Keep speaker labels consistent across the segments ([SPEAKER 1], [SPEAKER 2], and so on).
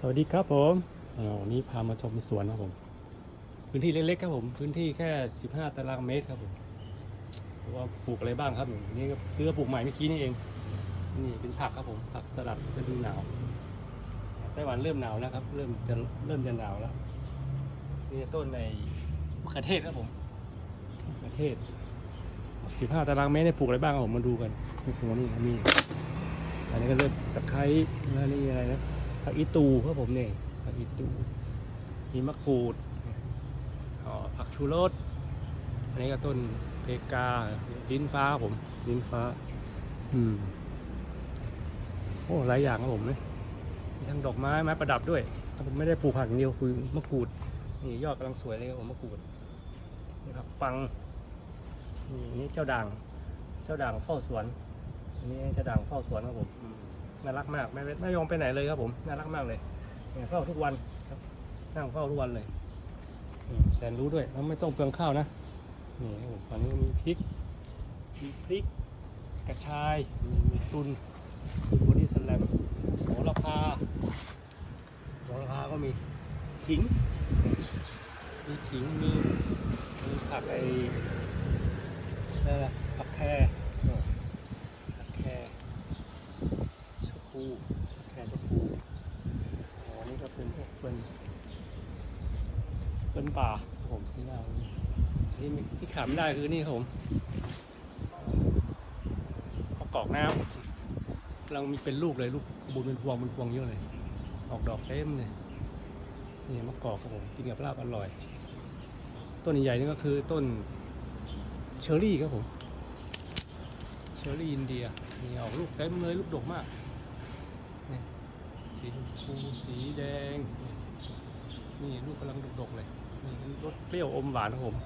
[SPEAKER 1] สวัสดีครับผมวันนี้พามาชมสวนครับผม พื้นที่เล็กๆครับผม พื้นที่แค่ 15 ตารางเมตรครับผมว่าปลูกอะไรบ้างครับผมนี่ก็ซื้อปลูกใหม่เมื่อกี้นี่เอง นี่เป็นผักครับผม ผักสลัดฤดูหนาวไต้หวันเริ่มหนาวแล้วครับ เริ่มจะเริ่มจะหนาวแล้ว นี่ต้นในมะเขือเทศครับผมมะเขือเทศ 15 ตารางเมตรเนี่ยปลูกอะไรบ้างครับผมมาดูกันนี่คือนี่นี่อันนี้ก็เริ่มตะไคร้แล้วนี่อะไรนะ ผักอีตูครับผมเนี่ยผักอีตูมีมะกรูดอ๋อผักชูรสอันนี้ก็ต้นเพกาลิ้นฟ้าผมลิ้นฟ้า อืมโอ้หลายอย่างครับผมเลยมีทั้งดอกไม้ไม้ประดับด้วยผมไม่ได้ปลูกผักอย่างเดียวคือมะกรูดนี่ยอดกำลังสวยเลยครับผมมะกรูดนี่ครับปังนี่นนี่เจ้าด่าง เจ้าด่างเฝ้าสวนอันนี้เจ้าด่างเฝ้าสวนครับผมอืม น่ารักมากไม่ไม่ยอมไปไหนเลยครับผมน่ารักมากเลยเนี่ยเฝ้าทุกวันครับนั่งเฝ้าทุกวันเลยแสนรู้ด้วยแล้วไม่ต้องเปลืองข้าวนะนี่ครับผมตอนนี้มีพริกมีพริกกระชายมีมีตุนมีบอดี้สแลมโหระพาโหระพาก็มีขิง มีขิงมีมีผักไอ้นั่นแหละผักแครผักแคร คูแค่ชะพูอ๋อนี่ก็เป็นพวกเป็นเป็นป่าครับผมที่น่าที่ที่ขาดไม่ได้คือนี่ครับผมมะกอกน้ำกำลังมีเป็นลูกเลยลูกบุญเป็นพวงเป็นพวงเยอะเลย ออกดอกเต็มเลยนี่มะกอกครับผมกินกับลาบอร่อย ต้นใหญ่ๆนี่ก็คือต้นเชอร์รี่ครับผม เชอร์รี่อินเดียนี่ออกลูกเต็มเลยลูกดกมาก สีชมพูสีแดง นี่ลูกกำลังดกๆเลยนี่รสเปรี้ยวอมหวานครับผม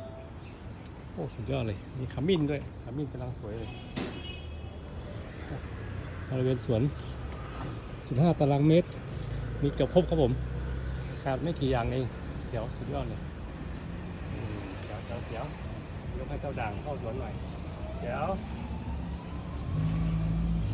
[SPEAKER 1] โอ้สุดยอดเลย มีขมิ้นด้วย ขมิ้นกำลังสวยเลยบริเวณสวน 15 ตารางเมตร มีเกือบครบครับผมขาดไม่กี่อย่างเองเสียวสุดยอดเลยเสียวเสียวเสียวยกให้เจ้าด่างเข้าสวนหน่อยเดี๋ยว